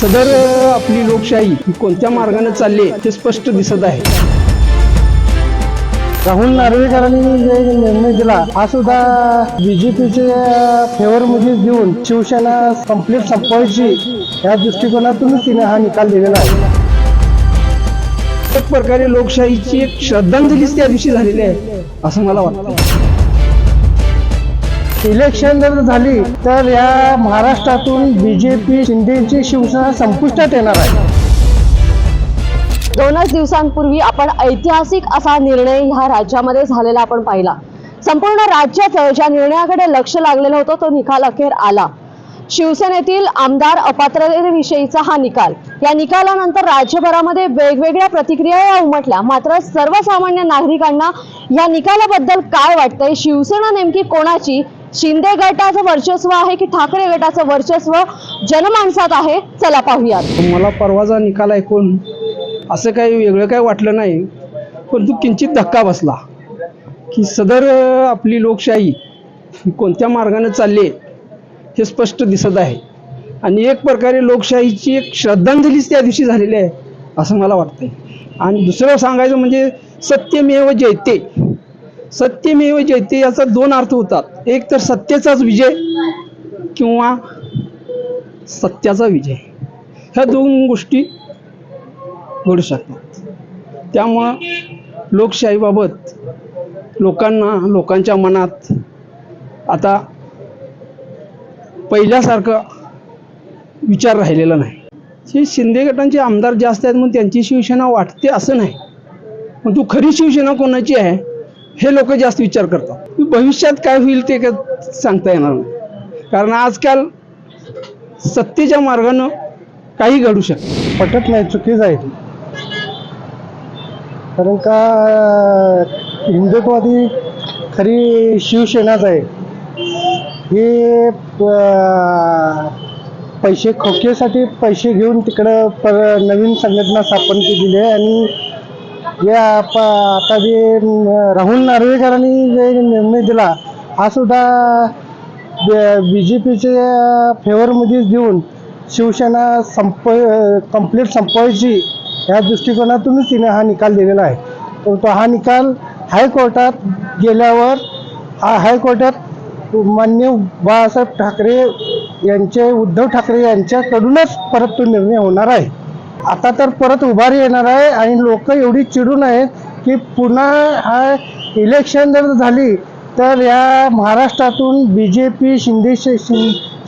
सदर आपली लोकशाही ही कोणत्या मार्गाने चालली आहे ते स्पष्ट दिसत आहे. राहुल नार्वेकरांनी जे निर्णय दिला हा सुद्धा बीजेपीचे फेवर मध्ये देऊन शिवसेना कंप्लीट संपवायची या दृष्टिकोनातून तिने हा निकाल दिलेला आहे. एक प्रकारे लोकशाहीची एक श्रद्धांजलीच त्या दिवशी झालेली आहे असं मला वाटतं. इलेक्शन जर झाली तर या महाराष्ट्रातून बीजेपी शिंदेची शिवसेना संपुष्टात येणार आहे. दोनच दिवसांपूर्वी आपण ऐतिहासिक असा निर्णय ह्या राज्यामध्ये झालेला आपण पाहिला. संपूर्ण राज्याचं ज्या निर्णयाकडे लक्ष लागलेलं होतं तो निकाल अखेर आला. शिवसेनेतील आमदार अपात्रतेविषयीचा हा निकाल. या निकालानंतर राज्यभरामध्ये वेगवेगळ्या प्रतिक्रिया या उमटल्या. मात्र सर्वसामान्य नागरिकांना या निकालाबद्दल काय वाटतंय? शिवसेना नेमकी कोणाची? शिंदे गटाचं वर्चस्व आहे की ठाकरे गटाचं वर्चस्व जनमानसात आहे? चला पाहूया मला परवाचा निकाल ऐकून असं काही वेगळं काही वाटलं नाही परंतु किंचित धक्का बसला की सदर आपली लोकशाही कोणत्या मार्गाने चालली आहे हे स्पष्ट दिसत आहे. आणि एक प्रकारे लोकशाहीची एक श्रद्धांजलीच त्या दिवशी झालेली आहे असं मला वाटतंय. आणि दुसरं सांगायचं म्हणजे सत्यमेव जयते. सत्यमेव जयते याचा दोन अर्थ होतात. एक तर सत्तेचाच विजय किंवा सत्याचा विजय. ह्या दोन गोष्टी घडू शकतात. त्यामुळं लोकशाहीबाबत लोकांना लोकांच्या मनात आता पहिल्यासारखं विचार राहिलेला नाही. हे शिंदे गटांचे आमदार जास्त आहेत म्हणून त्यांची शिवसेना वाटते असं नाही. पण तू खरी शिवसेना कोणाची आहे? हे लोक जास्त विचार करतात. भविष्यात काय होईल ते काय सांगता येणार नाही. कारण आजकाल सत्तेच्या मार्गानं काही घडू शकतं पटत नाही चुकीच आहे ती कारण का हिंदुत्वादी खरी शिवसेनाच आहे. हे पैसे खोकेसाठी पैसे घेऊन तिकडं पर नवीन संघटना स्थापन केलेली आहे आणि या प आता जे राहुल नार्वेकरांनी जे निर्णय दिला हा सुद्धा बी जे पीच्या फेवरमध्येच देऊन शिवसेना संप कंप्लीट संपवायची या दृष्टिकोनातूनच तिने हा निकाल दिलेला आहे. परंतु हा निकाल हायकोर्टात गेल्यावर हा हायकोर्टात मान्य बाळासाहेब ठाकरे यांचे उद्धव ठाकरे यांच्याकडूनच परत तो निर्णय होणार आहे. आता तर परत उभारी येणार आहे आणि लोक एवढी चिडून आहेत की पुन्हा हा इलेक्शन जर झाली तर या महाराष्ट्रातून बी जे पी शिंदे शि-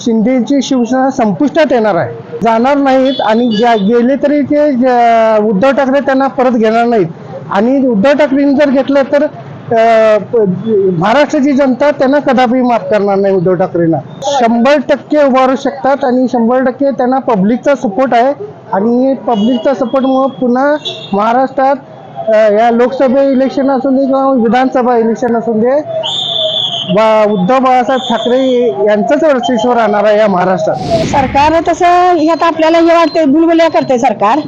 शिंदेची शिवसेना संपुष्टात येणार आहे. जाणार नाहीत आणि गेले तरी ते ज- उद्धव ठाकरे त्यांना परत घेणार नाहीत. आणि उद्धव ठाकरेंनी जर घेतलं तर महाराष्ट्राची जनता त्यांना कदापि माफ करणार नाही उद्धव ठाकरेंना. शंभर टक्के उभारू शकतात आणि शंभर टक्के त्यांना पब्लिकचा सपोर्ट आहे. आणि पब्लिकचा सपोर्टमुळं पुन्हा महाराष्ट्रात या लोकसभा इलेक्शन असू दे किंवा विधानसभा इलेक्शन असू दे बा- उद्धव बाळासाहेब ठाकरे यांचंच वर्चस्व राहणार आहे या महाराष्ट्रात. सरकार तसं हे आता आपल्याला हे वाटते बुलबुल्या करते सरकार.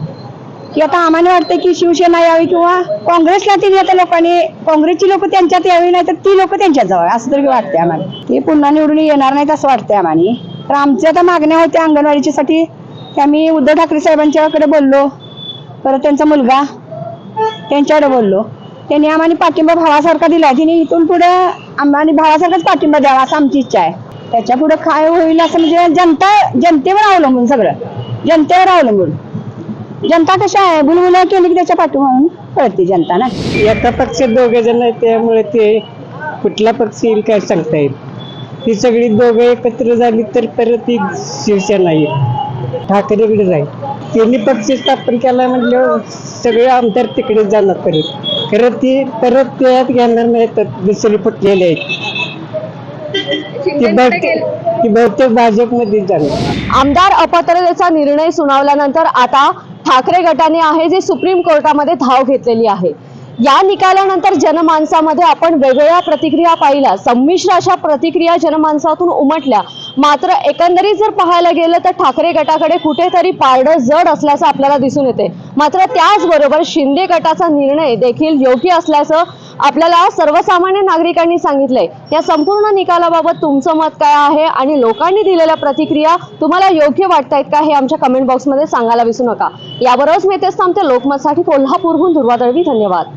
की आता आम्हाला वाटतं की शिवसेना यावी किंवा काँग्रेसला ती आता लोकांनी काँग्रेसची लोक त्यांच्यात यावी नाही तर ती लोक त्यांच्यात जावं असं तरी वाटते आम्हाला. ते पुन्हा निवडून येणार नाहीत असं वाटतंय आम्हाला तर आमच्या आता मागण्या होत्या अंगणवाडीच्या साठी. की आम्ही उद्धव ठाकरे साहेबांच्याकडे बोललो. परत त्यांचा मुलगा त्यांच्याकडे बोललो. त्यांनी आम्हाला पाठिंबा भावासारखा दिला. तिने इथून पुढे आम्हाला भावासारखाच पाठिंबा द्यावा असं आमची इच्छा आहे. त्याच्या पुढे काय होईल असं म्हणजे जनता जनतेवर अवलंबून सगळं. जनतेवर अवलंबून. जनता कशा आहे? बुलबुला केली की त्याच्या पाठीमागून पळते जनता ना? एका पक्षात दोघे जण आहेत त्यामुळे ते कुठला पक्ष येईल काय सांगता येईल. ती सगळी दोघं एकत्र झाली तर परत ती शिवसेना येईल. ठाकरेकडे जाईल. त्यांनी पक्ष स्थापन केला म्हटल्यावर सगळे आमदार तिकडे जाणार परत. खरं ती परत त्यात घेणार नाही तर दुसरे फुटलेले आहेत. ती बहुतेक ती बहुतेक भाजपमध्ये जाणार. आमदार अपात्रतेचा निर्णय सुनावल्यानंतर आता ठाकरे गटाने आहे जे सुप्रीम कोर्टामध्ये धाव घेतलेली आहे. या निकालानंतर जनमानसामध्ये आपण वेगवेगळ्या प्रतिक्रिया पाहिल्या. संमिश्र अशा प्रतिक्रिया जनमानसातून उमटल्या. मात्र एकंदरीत जर पाहायला गेलं तर ठाकरे गटाकडे कुठेतरी पारडं जड असल्याचं आपल्याला दिसून येते. मात्र त्याचबरोबर शिंदे गटाचा निर्णय देखील योग्य असल्याचं आपल्याला सर्वसामान्य नागरिकांनी सांगितलंय या संपूर्ण निकालाबाबत तुमचं मत काय आहे आणि लोकांनी दिलेल्या प्रतिक्रिया तुम्हाला योग्य वाटतायत का हे आमच्या कमेंट बॉक्समध्ये सांगायला विसरू नका. याबरोबरच मी तेच थांबते लोकमतसाठी कोल्हापूरहून दुर्वा दळवी धन्यवाद.